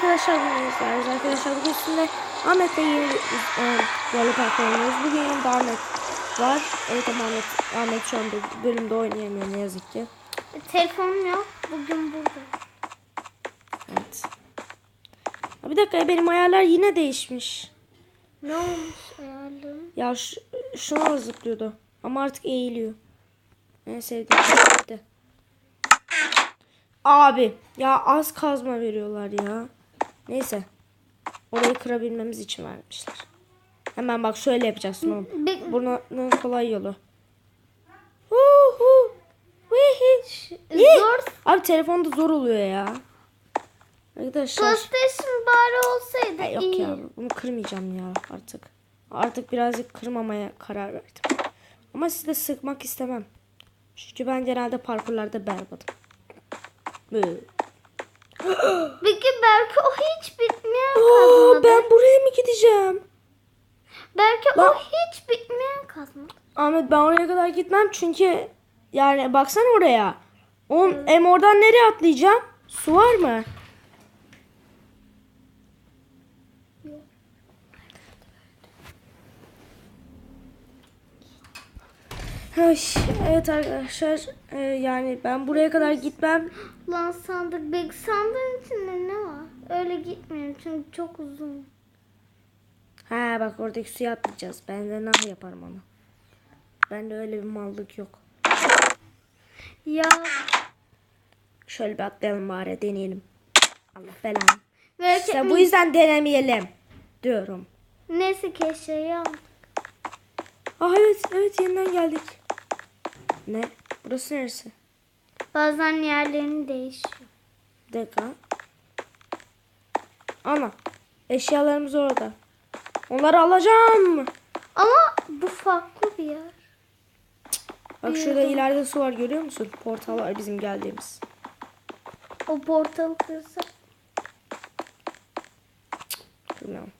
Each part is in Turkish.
arkadaşlar bugün izleriz. Arkadaşlar bugün sizinle Ahmet'le yeni e, böyle park oynuyoruz. Bugün yanımda Ahmet var. Evet ama Ahmet, Ahmet şu anda bölümde oynayamıyor ne yazık ki. Telefonum yok. Bugün burada. Evet. Ha, bir dakika benim ayarlar yine değişmiş. Ne olmuş ayarlarım? Ya şu, şuna zıplıyordu. Ama artık eğiliyor. En sevdiğim şey gitti. Abi ya az kazma veriyorlar ya. Neyse. Orayı kırabilmemiz için vermişler. Hemen bak şöyle yapacaksın oğlum. Bunun kolay yolu. Zor. Abi telefonda zor oluyor ya. Arkadaşlar. PlayStation bari olsaydı Ya yok iyi. ya bunu kırmayacağım ya artık. Artık birazcık kırmamaya karar verdim. Ama sizi de sıkmak istemem. Çünkü ben genelde parkurlarda berbatım. Böyle. Peki belki o hiç bitmeyen kazmadı. ben buraya mı gideceğim? Belki Lan- o hiç bitmeyen kazmadı. Ahmet ben oraya kadar gitmem çünkü yani baksana oraya. On, em oradan nereye atlayacağım? Su var mı? Evet arkadaşlar e, yani ben buraya kadar gitmem. Lan sandık. Belki sandığın içinde ne var? Öyle gitmiyorum çünkü çok uzun. Ha bak oradaki suya atlayacağız. Ben de nah yaparım onu. Bende öyle bir mallık yok. Ya Şöyle bir atlayalım bari deneyelim. Allah belanı. belki İşte bu yüzden denemeyelim diyorum. neyse eşeği aldım. Aa evet evet yeniden geldik. Ne? Burası neresi? Bazen yerlerini değişiyor. Bir dakika. Ana. Eşyalarımız orada. Onları alacağım. Ama bu farklı bir yer. Bak şurada ileride su var görüyor musun? Portal var bizim geldiğimiz. O portalı kırsak. Bilmiyorum.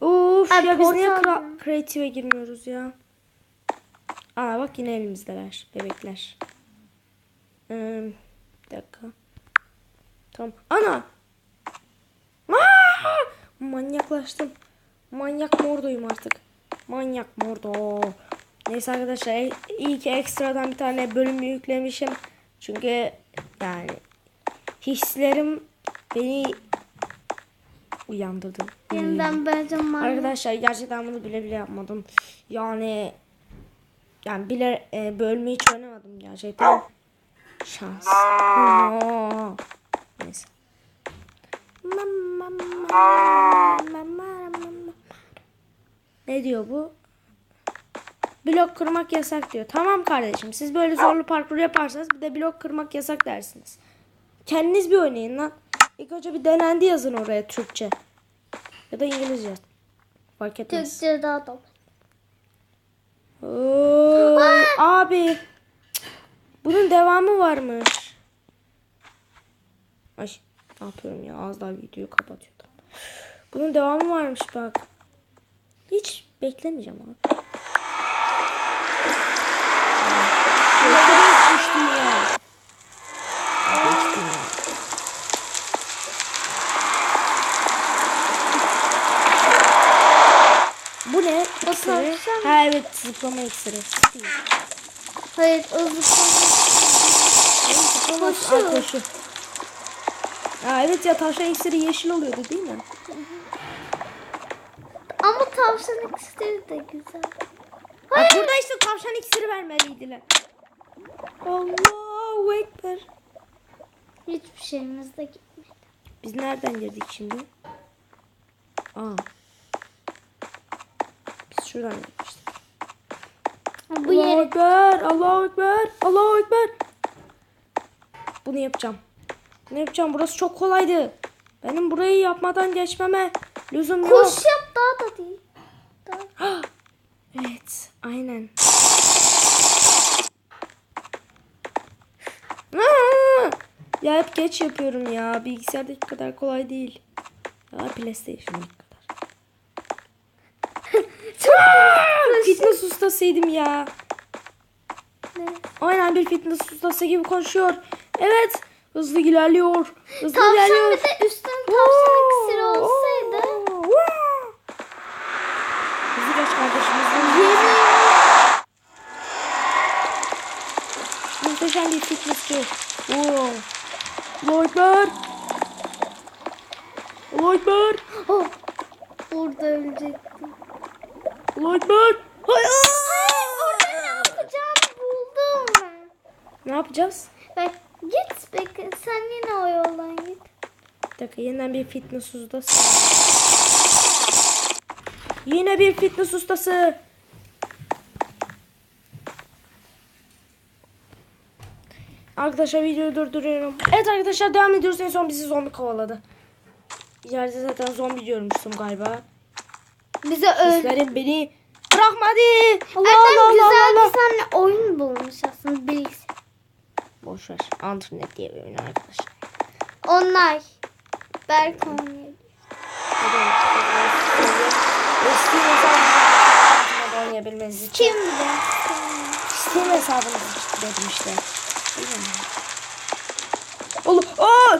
Uf Ay, ya biz niye creative'e girmiyoruz ya? Aa bak yine elimizdeler bebekler. Hmm, bir dakika. Tamam. Ana! Aa! Manyaklaştım. Manyak mordoyum artık. Manyak mordo. Neyse arkadaşlar e- iyi ki ekstradan bir tane bölüm yüklemişim. Çünkü yani hislerim beni uyandırdı. Yeniden bence. Arkadaşlar gerçekten bunu bile bile yapmadım. Yani yani bile e, bölümü hiç oynamadım gerçekten. Şans. Neyse. Mama, mama, mama, mama. Ne diyor bu? Blok kırmak yasak diyor. Tamam kardeşim siz böyle zorlu parkur yaparsanız bir de blok kırmak yasak dersiniz. Kendiniz bir oynayın lan. İlk önce bir denendi yazın oraya Türkçe. Ya da İngilizce. Fark etmez. Türkçe daha da. Oo, abi. Bunun devamı varmış. Ay ne yapıyorum ya az daha videoyu kapatıyordum. Bunun devamı varmış bak. Hiç beklemeyeceğim abi. Geçtim düştüm ya. Geçtim ya. Bu ne? İksiri. Evet zıplama iksiri. Hayır o zıplama. Zıplama Koşu. Ay, koşu. Evet ya tavşan iksiri yeşil oluyordu değil mi? Ama tavşan iksiri de güzel. Bak burada işte tavşan iksiri vermeliydiler. Allahu Ekber. Hiçbir şeyimiz de gitmedi. Biz nereden girdik şimdi? Aa. Biz şuradan girmiştik. Bu Allahu yere Ekber, Allahu Ekber, Allahu Ekber. Bunu yapacağım. Bunu yapacağım. Burası çok kolaydı. Benim burayı yapmadan geçmeme lüzum yok. koş yap daha da değil. Daha... Evet, aynen. Ya hep geç yapıyorum ya. Bilgisayardaki kadar kolay değil. Ya. Aa! Fitness ustasıydım ya. Ne? Aynen bir fitness ustası gibi konuşuyor. Evet, Hızlı ilerliyor. Hızlı Tavşan ilerliyor. bir de üstün tavşan iksiri olsaydı. Hızlı geç kardeşim hızlı. Yeni. Muhteşem bir fitnessçi. Oo. Lloydlar. Lloydlar. Oh. Burada ölecektim. Lloydlar. Hayır. Orada ne yapacağımı buldum. Ne yapacağız? Bak git bekle. Sen yine o yoldan git. Bir dakika yeniden bir fitness ustası. Yine bir fitness ustası. Arkadaşlar videoyu durduruyorum. Evet arkadaşlar devam ediyoruz. En son bizi zombi kovaladı. İleride zaten zombi diyormuşsun galiba. Bize öl. Beni bırakmadı. Allah Annem Allah güzel Allah bir tane oyun bulmuş aslında bilgisayar. Boş ver. Antrnet diye bir oyun arkadaşlar. Onlar. Berk oynuyor. Eski hesabınızı oynayabilmeniz için. Kim bilir? Steam hesabınız için dedim işte. Oğlum. Aa!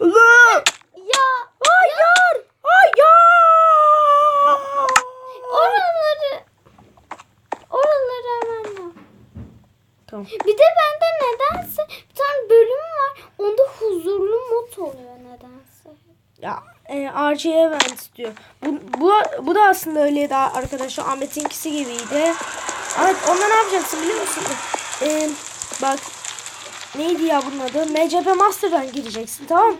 Allah! Ya Hayır! Hayır! oraları oraları hemen yap. Tamam. Bir de bende nedense bir tane bölüm var. Onda huzurlu mod oluyor nedense. Ya e, RG Event diyor. Bu, bu, bu da aslında öyleydi arkadaşlar. Ahmet'inkisi gibiydi. Ahmet onda ne yapacaksın biliyor musun? E, bak neydi ya bunun adı? MCP Master'dan gireceksin tamam mı?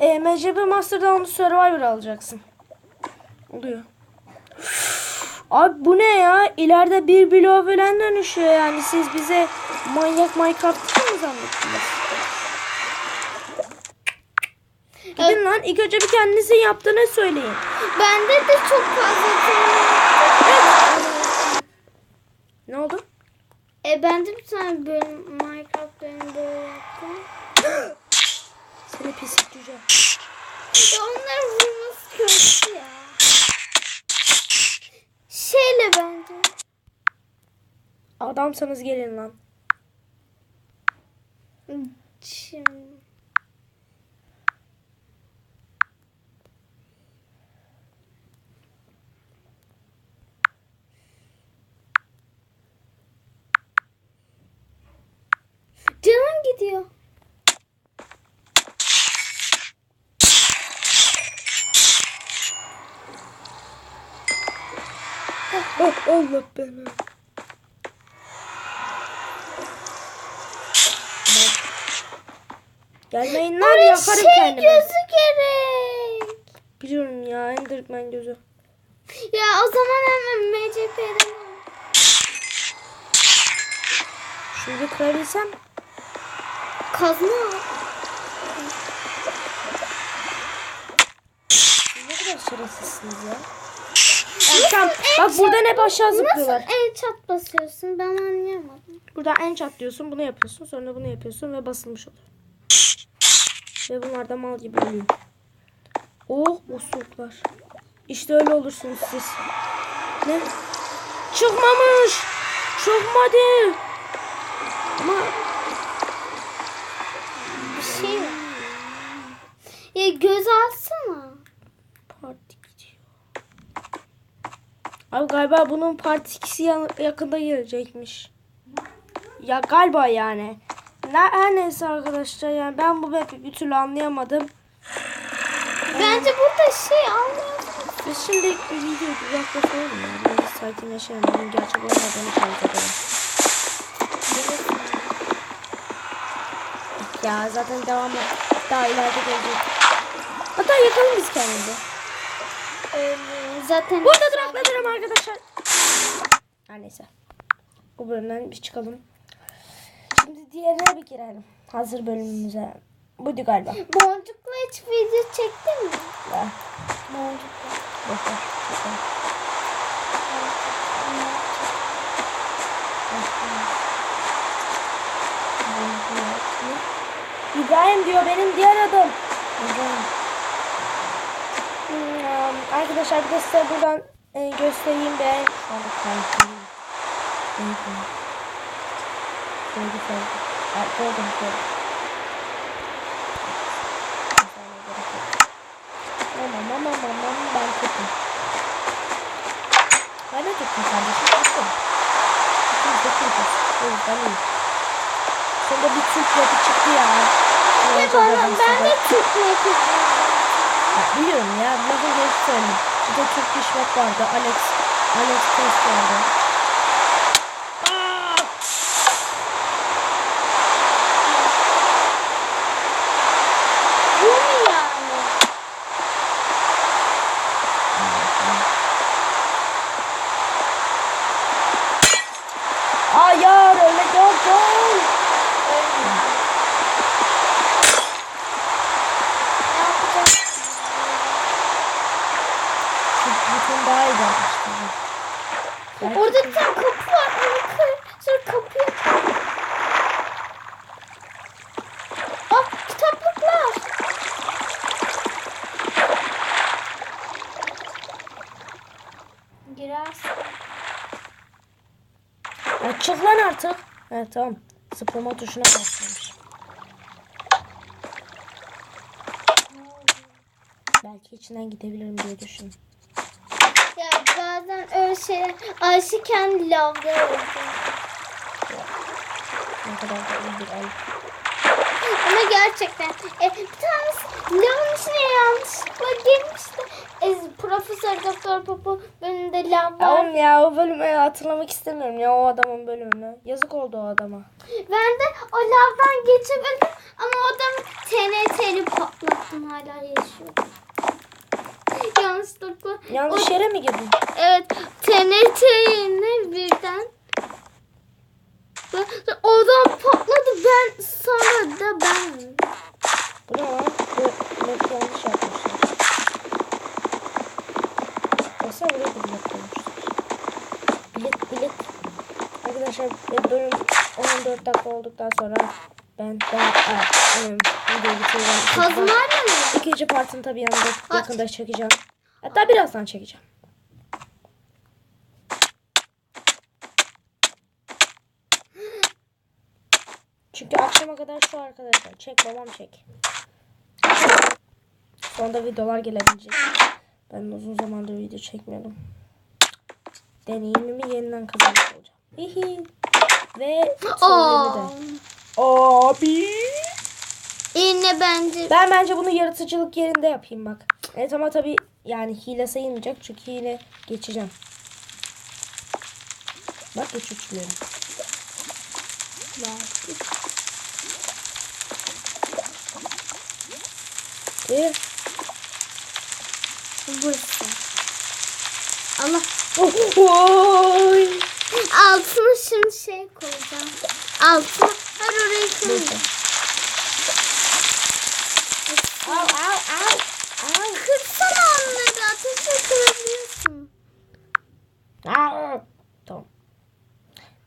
E, MCP Master'dan onu Survivor alacaksın. Oluyor. Abi bu ne ya? İleride bir bloğa falan dönüşüyor yani. Siz bize manyak Minecraft'ı mı zannettiniz? Gidin lan ilk önce bir kendinizin yaptığını söyleyin. Bende de çok fazla Ne oldu? E bende bir tane bölüm Minecraft bölümü böyle yaptım. Seni pislik cüce. Ya onları vurması kötü ya. Şeyle bence. Adamsanız gelin lan. Şimdi. Gidiyor. Oh, Allah beni. Gelmeyin lan Oraya yakarım şey kendimi. gözü gerek. Biliyorum ya Enderman gözü. Ya o zaman hemen MCP'den Şunu kırabilsem. Kazma. Ne kadar şerefsizsiniz ya. Tamam. Bak buradan hep aşağı zıplıyorlar. Nasıl el çat basıyorsun ben anlayamadım. Buradan en çat diyorsun bunu yapıyorsun sonra bunu yapıyorsun ve basılmış oluyor. Ve bunlar da mal gibi ölüyor. Oh osuruklar. İşte öyle olursunuz siz. Ne? Çıkmamış. Çıkmadı. Ama Bir şey var. Ya göz alsana. parti gidiyor. Abi galiba bunun part 2'si ya- yakında gelecekmiş. Ya galiba yani. Ne, her neyse arkadaşlar yani ben bu map'i bir türlü anlayamadım. Bence burada şey almıyorsun. Biz şimdi bir video uzaklaşalım ya. Biraz sakinleşelim. Bunun gerçek olmadığını fark edelim. Ya zaten devamı daha ileride gelecek. Hatta yakalım biz kendimizi. Ee, zaten Burada duraklatırım arkadaşlar. Her neyse. Bu bölümden bir çıkalım. Şimdi diğerine bir girelim. Hazır bölümümüze. Buydu galiba. Boncukla hiç video çektin mi? Ya, Boncukla. boş ver. boş ver. İbrahim diyor benim diğer adım. İbrahim. Arkadaşlar bir de size buradan e, göstereyim ben. Aman aman aman ben tuttum. Ben de tuttum kardeşim tuttum. İkimiz de tutuz. O yüzden iyi. Sonunda bir Türk yapı çıktı ya. Evet oğlum ben de tutmayı Ya biliyorum ya. Lafı geç söyleyeyim. Bir de Türk Dişmek vardı. Alex. Alex vardı. Aa! Bu mu yani? Hayır öyle yok yok. Ne yapacağız? Şu bütün daha iyi. Belki- Orada bir tane kapı var. Sonra kapıyı... Ah kitaplıklar. Girersin. Ya çık lan artık. Evet tamam. Zıplama tuşuna basmış. Belki içinden gidebilirim diye düşün. Bazen öyle şeyler Ayşe kendi lavda oluyor. Ne kadar da bir ayıp. Ama gerçekten e, bir tanesi lavın içine yanlışlıkla girmişti. E, Profesör Doktor Popo bölümünde lav var. oğlum ya o bölümü hatırlamak istemiyorum ya o adamın bölümünü. Yazık oldu o adama. Ben de o lavdan geçemedim ama o adamı TNT'li patlattım hala yaşıyor. Yanlışlıkla. Yanlış yere mi girdin? Evet TNT yerine birden. Ve o adam patladı ben sonra da ben. Bu ne lan? Bu map yanlış yapmışlar. Nasıl buraya bir bilet koymuşlar? Bilet bilet. Arkadaşlar bölüm 14 dakika olduktan sonra ben daha videoyu bitireceğim. Kazmayla mı? İkinci partını tabii yanında yakında çekeceğim. Hatta birazdan çekeceğim. Çünkü akşama kadar şu arkadaşlar. Çek babam çek. Sonunda videolar gelebilecek. Ben uzun zamandır video çekmiyordum. Deneyimimi yeniden kazanmış olacağım. Hihi. Ve Aa. Abi. Yine bence. Ben bence bunu yaratıcılık yerinde yapayım bak. Evet ama tabi yani hile sayılmayacak çünkü hile geçeceğim. Bak geç uçluyorum. Bir. Burası. Allah. Oy. Altına şimdi şey koyacağım. Altına her orayı koyacağım. Au au au. Au. Kırsana onları ateşe koyabiliyorsun. Au. Tamam.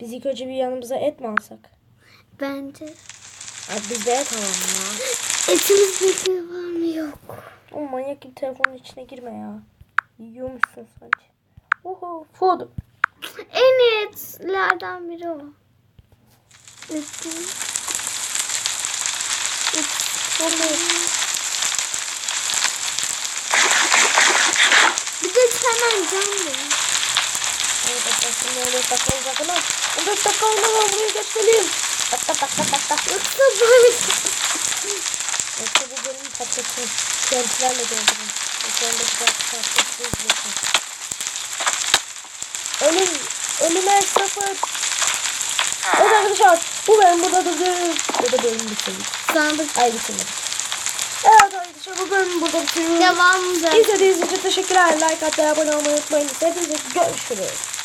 Biz ilk önce bir yanımıza et mi alsak? Bence. Abi bizde et alalım ya. Etimiz bekliyor var mı yok. O manyak gibi telefonun içine girme ya. Yiyormuşsun sanki. Oho. Food. En iyi etlerden biri o. Etim. Bir de hemen can verin. Evet arkadaşlar ne oluyor dakika olacak ama 14 dakika olmadan buraya geçmeliyim. Tak tak tak tak tak tak. Yoksa böyle. Yoksa bu bölümü patlatın. Görüntülerle doldurun. Yoksa onda güzel patlatı izlesin. Ölüm. Ölüme sıfır. Evet arkadaşlar bu bölüm burada durdu. Burada bölüm bitirdik. Sandık Ay bitirmedik. Evet arkadaşlar bu bölümü burada bitiriyoruz. devamında. İzlediğiniz için teşekkürler. Like atmayı, abone olmayı unutmayın. Hepinize görüşürüz.